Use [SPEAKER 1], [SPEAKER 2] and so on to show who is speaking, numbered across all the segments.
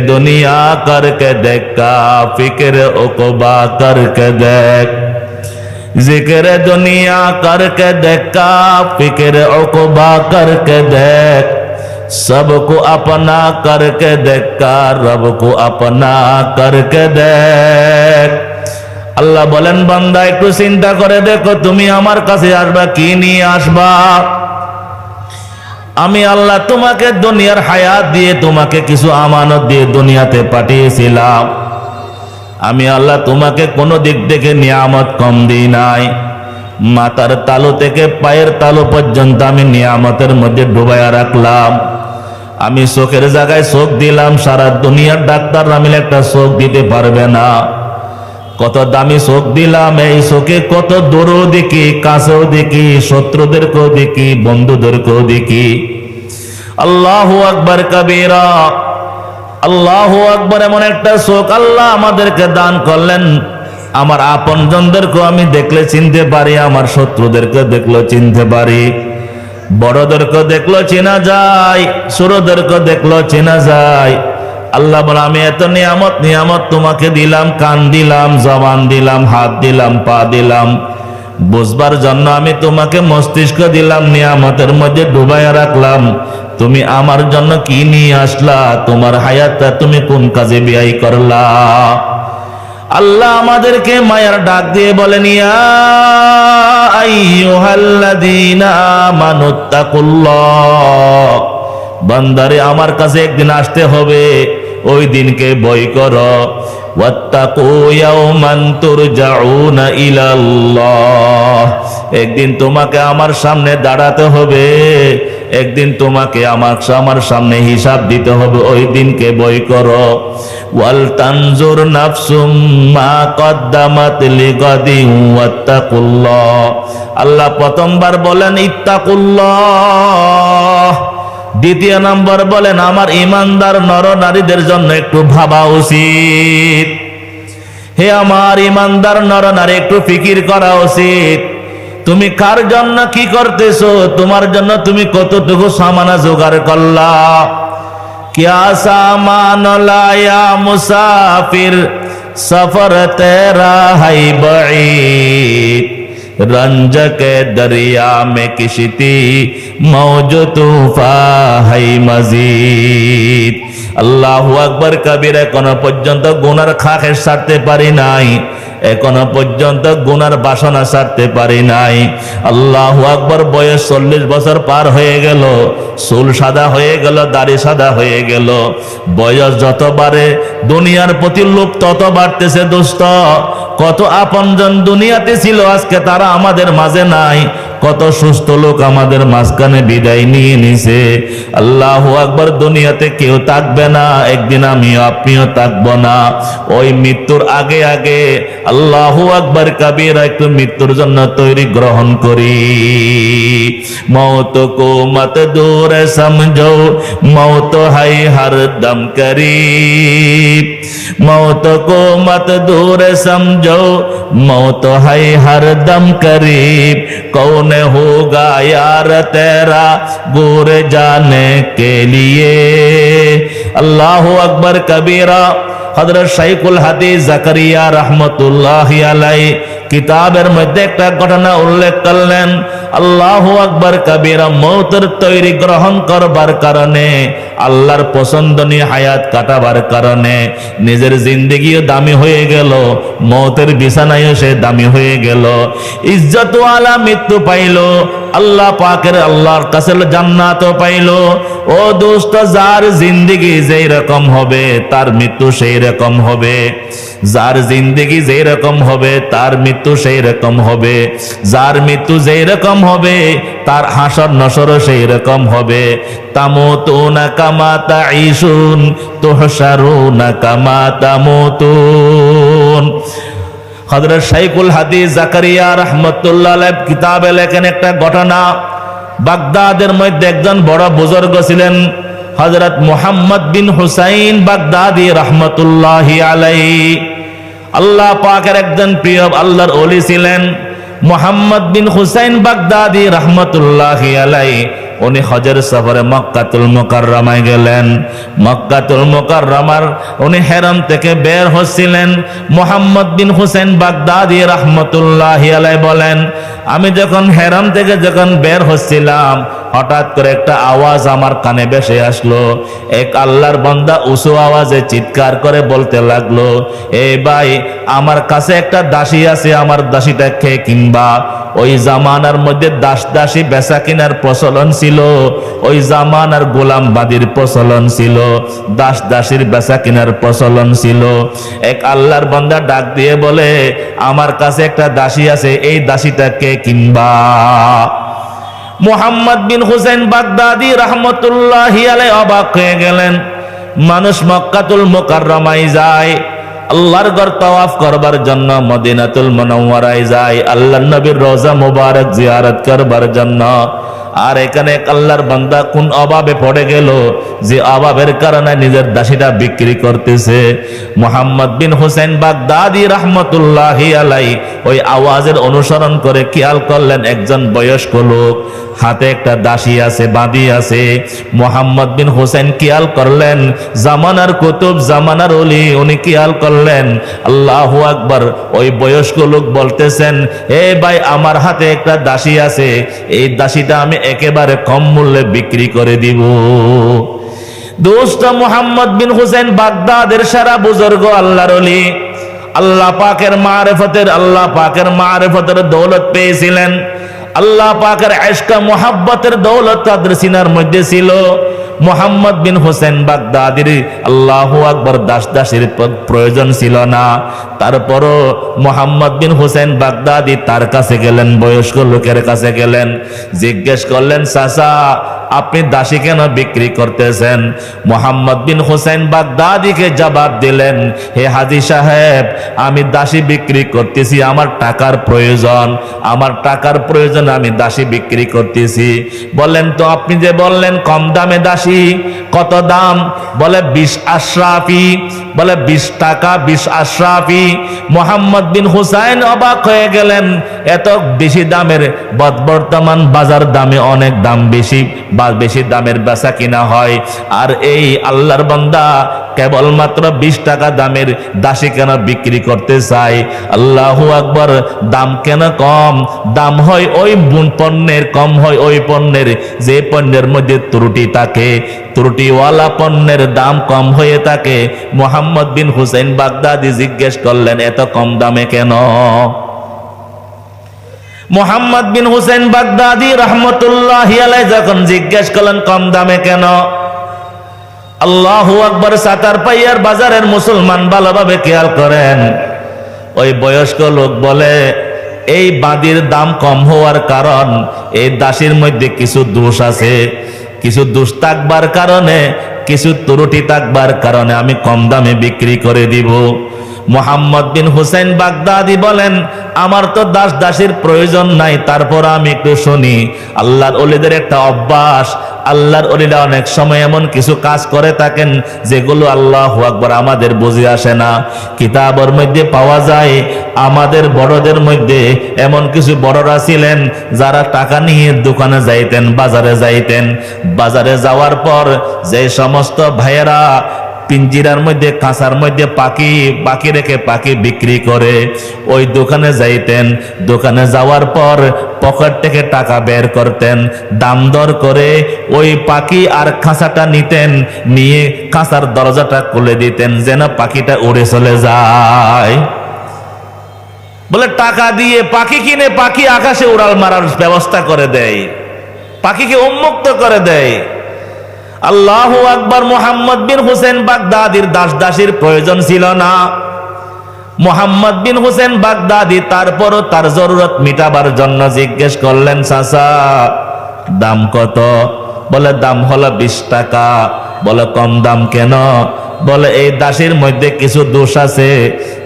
[SPEAKER 1] दुनिया करके देख का फिक्र उकबा करके देख जिक्र दुनिया करके देख का फिक्र उकबा करके देख सबको अपना करके देख का रब को अपना करके দেখ আল্লাহ বলেন বান্দা একটু চিন্তা করে দেখো তুমি আমার কাছে আসবা কি নিয়ে আসবা আমি আল্লাহ তোমাকে দুনিয়ার হায়াত দিয়ে তোমাকে কিছু আমানত দিয়ে দুনিয়াতে পাঠিয়েছিলাম। আমি আল্লাহ তোমাকে কোনো দিক থেকে নিয়ামত কম দিই নাই। মাথার তালু থেকে পায়ের তালু পর্যন্ত আমি নিয়ামতের মধ্যে ডুবাইয়া রাখলাম। আমি চোখের জায়গায় চোখ দিলাম, সারা দুনিয়ার ডাক্তার মিলে একটা চোখ দিতে পারবে না। কত দামি চোখ দিলাম এই চোখে, কত দূরও দেখি, কাছেও দেখি, শত্রুদেরকেও দেখি, বন্ধুদেরকেও দেখি। আল্লাহ আকবর কবিরা, আল্লাহ আকবর এমন একটা চোখ আল্লাহ আমাদেরকে দান করলেন। আমার আপন জনদেরকেও আমি দেখলে চিনতে পারি, আমার শত্রুদেরকে দেখলে চিনতে পারি। বড়দেরকে দেখল চেনা যায় ছোটদেরকে দেখল চেনা যায়। আল্লাহ বলে, আমি এত নিয়ামত নিয়ামত তোমাকে দিলাম, কান দিলাম, জবান দিলাম, হাত দিলাম, পা দিলাম। বুঝবার জন্য আমি তোমাকে মস্তিষ্ক দিলাম, নিয়ামতের মধ্যে ডুবাইয়া রাখলাম। তুমি আমার জন্য কি নিয়ে আসলা? তোমার হায়াতটা তুমি কোন কাজে ব্যয় করলা? আল্লাহ আমাদেরকে মায়ার ডাক দিয়ে বলেন বান্দারে, আমার কাছে একদিন আসতে হবে। ওই দিনকে বই কর। একদিন তোমাকে আমার সামনে দাঁড়াতে হবে, একদিন তোমাকে আমার আমার সামনে হিসাব দিতে হবে, ওই দিনকে বই করো। ওয়াল তানজুর আল্লাহ প্রথমবার বলেন, ইত্তাকুল্লাহ। দ্বিতীয় নম্বর বলেন, আমার ইমানদার নর নারীদের জন্য একটু ভাবা উচিত। হে আমার ইমানদার নর নারী একটু ফিকির করা উচিত। তুমি কার জন্য কি করতেছো? তোমার জন্য তুমি কতটুকু সামানা জোগাড় করলা? কিয়া সামান লায়া মুসাফির, সফর তেরা হাই বাঈদ। रंज के दरिया में किश्ती मौज तूफा है मजीद আল্লাহ আকবর কবির এখনো পর্যন্ত গুনার খাখের সারতে পারি নাই এখনো পর্যন্ত গুনার বাসনা সারতে পারি নাই আল্লাহ আকবর বয়স চল্লিশ বছর পার হয়ে গেল চুল সাদা হয়ে গেল দাড়ি সাদা হয়ে গেল বয়স যত বাড়ে দুনিয়ার প্রতি লোক তত বাড়তেছে দোস্ত কত আপনজন দুনিয়াতে ছিল আজকে তারা আমাদের মাঝে নাই কত সুস্থ লোক আমাদের মাঝখানে বিদায় নিয়ে নিছে। আল্লাহ আকবার, দুনিয়াতে কেউ থাকবে না, একদিন আমি আপনিও থাকব না। ওই মৃত্যুর আগে আগে আল্লাহ আকবার কাবিরা একটু মৃত্যুর জন্য তৈরি গ্রহণ করি। মত কো মত দূরে সমঝো মত হাই হার দম করি। মত কো মত দূরে সমঝো মত হাই হার দম করি। কৌন कौन होगा यार तेरा गोर जाने के लिए अल्लाह अकबर कबीरा হজরত শাইকুল হাদিস জাকারিয়া রহমতুল্লাহ আলাই কিতাবের মধ্যে একটা ঘটনা উল্লেখ করলেন আল্লাহ আকবর কবিরা মৌতের তৈরি গ্রহণ করবার কারণে আল্লাহর পছন্দনীয় হায়াত কাটাবার কারণে নিজের জিন্দগিও দামি হয়ে গেল, মৌতের বিছানায়ও সে দামি হয়ে গেল। ইজ্জত আলা মৃত্যু পাইল, আল্লাহ পাকের আল্লাহর কাছে জান্নাতও পাইল। ও দোস্ত, যার জিন্দগি যেই রকম হবে, তার মৃত্যু সেই রকম হবে। যার জিন্দগি যেই রকম হবে, তার মৃত্যু সেই রকম হবে। যার মৃত্যু যেই রকম হবে, তার হাসর নসরও সেই রকম হবে। তামুতুনা কামা হযরত শাইখুল হাদিস জাকারিয়া রাহমাতুল্লাহ কিতাবে লেখেন একটা ঘটনা। বাগদাদের মধ্যে একজন বড় বুজুর্গ ছিলেন, হযরত মুহাম্মদ বিন হুসাইন বাগদাদি রাহমাতুল্লাহি আলাইহি। আল্লাহ পাকের একজন প্রিয় আল্লাহর ওলি ছিলেন, মুহাম্মদ বিন হুসাইন বাগদাদি রাহমাতুল্লাহি আলাইহি। উনি হজের সফরে মক্কাতুল মোকাররামায় গেলেন। মক্কাতুল মোকাররামার উনি হেরাম থেকে বের হচ্ছিলেন। মোহাম্মদ বিন হুসেন বাগদাদি রহমতুল্লাহ বলেন, আমি যখন হেরাম থেকে যখন বের হচ্ছিলাম হঠাৎ করে একটা আওয়াজ আমার কানে বেসে আসলো। এক আল্লাহর বান্দা উঁচু আওয়াজে চিৎকার করে বলতে লাগল, এ ভাই, আমার কাছে একটা দাসী আছে, আমার দাসীটা খেয়ে কিংবা? ওই জামানার মধ্যে দাস দাসী বেচা কিনার প্রচলন ছিল, ওই জামানার গোলাম বাদির প্রচলন ছিল, দাস দাসীর বেচা কিনার প্রচলন ছিল। এক আল্লাহর বান্দা ডাক দিয়ে বলে, আমার কাছে একটা দাসী আছে, এই দাসীটাকে কিংবা? মোহাম্মদ বিন হুসেন বাগদাদি রহমতুল্লাহ অবাক হয়ে গেলেন। মানুষ মক্কাতুল মোকাররমাই যায়, আল্লাহর ঘর তওয়াফ করবার জন্য মদিনাতুল মনোয়ারায় যায় আল্লাহ নবীর রোজা মুবারক জিয়ারত করবার জন্য। আর এখানে এক আল্লাহর বান্দা কোন অভাবে পড়ে গেল যে অভাবের কারণে নিজের দাসীটা বিক্রি করতেছে। মোহাম্মদ বিন হোসেন বাগদাদি রহমতুল্লাহ আলাই ওই আওয়াজের অনুসরণ করে খেয়াল করলেন একজন বয়স্ক লোক। হাতে একটা দাসী আছে, বাঁধি আছে। মোহাম্মদ বিন হোসেন খেয়াল করলেন, জামানার কুতুব, জামানার অলি, উনি খেয়াল করলেন, আল্লাহ আকবার, ওই বয়স্ক লোক বলতেছেন, এ ভাই, আমার হাতে একটা দাসী আছে, এই দাসীটা আমি একেবারে কম মূল্যে বিক্রি করে দিব। দোস্ত মোহাম্মদ বিন হুসেন বাগদাদের সারা বুজুর্গ আল্লাহর অলি আল্লাহ পাকের মারেফতের, আল্লাহ পাকের মারেফতের দৌলত পেয়েছিলেন। আল্লাহ পাকের আশকা মোহাব্বতের দৌলত তাদের সিনার মধ্যে ছিল। মোহাম্মদ বিন হোসেন বাগদাদির আল্লাহ আকবর দাস দাসের প্রয়োজন ছিল না। তারপরও মোহাম্মদ বিন হোসেন বাগদাদি তার কাছে গেলেন, বয়স্ক লোকের কাছে গেলেন। জিজ্ঞেস করলেন, চাচা আপনি দাসী কেন বিক্রি করতেছেন? মোহাম্মদ বিন হোসেন বাগদাদিকে জবাব দিলেন, হে হাজি সাহেব, আমি দাসী বিক্রি করতেছি, আমার টাকার প্রয়োজন, আমার টাকার প্রয়োজন আমি দাসী বিক্রি করতেছি। বললেন তো আপনি যে বললেন, কম দামে দাসী, কত দাম? বলে, বিশ আশরাফি। বলে, বিশ টাকা, বিশ আশরাফি। মোহাম্মদ বিন হুসাইন অবাক হয়ে গেলেন, এত বেশি দামের বর্তমান বাজার দামে অনেক দাম বেশি। বা বেশি দামের বেচা কিনা হয়? আর এই আল্লাহর বান্দা কেবলমাত্র বিশ টাকা দামের দাসী কেন বিক্রি করতে চাই আল্লাহু আকবর, দাম কেন কম? দাম হয় ওই পণ্যের, কম হয় ওই পণ্যের। যে পণ্যের মধ্যে ত্রুটি থাকে, ত্রুটিওয়ালা পণ্যের দাম কম হয়ে থাকে। মোহাম্মদ বিন হুসেন বাগদাদি জিজ্ঞেস করলেন, এত কম দামে কেন? মোহাম্মদ বিন হুসেন বাগদাদি রহমতুল্লাহ যখন জিজ্ঞেস করলেন, কম দামে কেন? আল্লাহু আকবর সাতার পাইয়ার বাজারের মুসলমান ভালোভাবে খেয়াল করেন। ওই বয়স্ক লোক বলে, এই বাদির দাম কম হওয়ার কারণ, এই দাসীর মধ্যে কিছু দোষ আছে। কিছু দোষ থাকবার কারণে, কিছু ত্রুটি থাকবার কারণে আমি কম দামে বিক্রি করে দিব। মোহাম্মদ বিন হুসেন বাগদাদি বলেন, আমার তো দাস দাসীর প্রয়োজন নাই, তারপর আমি একটু শুনি। আল্লাহর অলিদের একটা অভ্যাস, আল্লাহর অলিরা অনেক সময় এমন কিছু কাজ করে থাকেন, যেগুলো আল্লাহ আকবর আমাদের বুঝে আসে না। কিতাবর মধ্যে পাওয়া যায়, আমাদের বড়দের মধ্যে এমন কিছু বড়রা ছিলেন, যারা টাকা নিয়ে দোকানে যাইতেন, বাজারে যাইতেন। বাজারে যাওয়ার পর যে সমস্ত ভাইয়েরা পিঞ্জিরার মধ্যে কাঁচার মধ্যে পাখি পাখি রেখে পাখি বিক্রি করে। ওই দোকানে যাইতেন। দোকানে যাওয়ার পর পকেট থেকে টাকা বের করতেন। দাম দর করে ওই পাখি আর খাঁচাটা নিতেন। নিয়ে খাঁচার দরজাটা খুলে দিতেন, যেন পাখিটা উড়ে চলে যায়। বলে, টাকা দিয়ে পাখি কিনে পাখি আকাশে উড়াল মারার ব্যবস্থা করে দেয়। পাখিকে উন্মুক্ত করে দেয়। আল্লাহ আকবর মোহাম্মদ বিন হুসেন বাগদাদির দাস দাসীর প্রয়োজন ছিল না। মোহাম্মদ বিন হুসেন বাগদাদি তারপরও তার জরুরত মিটাবার জন্য জিজ্ঞেস করলেন, চাচা, দাম কত? বলে, দাম হলো বিশ টাকা। বলে, কম দাম কেন? বলে, এই দাসীর মধ্যে কিছু দোষ আছে।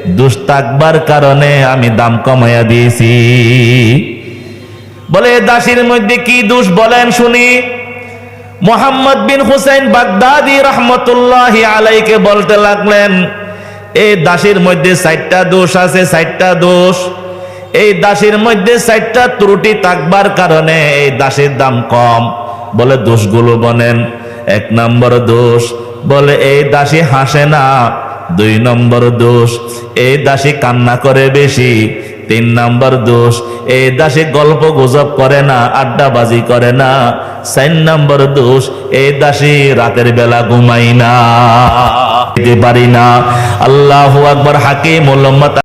[SPEAKER 1] দোষ থাকবার কারণে আমি দাম কমাইয়া দিয়েছি। বলে দাসীর মধ্যে কি দোষ বলেন শুনি। মোহাম্মদ বিন হুসেন বাগদাদি রহমতুল্লাহ আলাইকে বলতে লাগলেন এই দাসীর মধ্যে চারটা দোষ আছে, চারটা দোষ। এই দাসীর মধ্যে চারটা ত্রুটি থাকবার কারণে এই দাসের দাম কম। বলে দোষগুলো বনেন এক নম্বর দোষ, বলে এই দাসী হাসে না। দুই নম্বর দোষ, এই দাসী কান্না করে বেশি। তিন নম্বর দোষ এই দাসী গল্প গুজব করে না, আড্ডাবাজি করে না। চার নাম্বার দোষ এই দাসী রাতের বেলা ঘুমাই না। পারি না। আল্লাহ আকবর হাকিম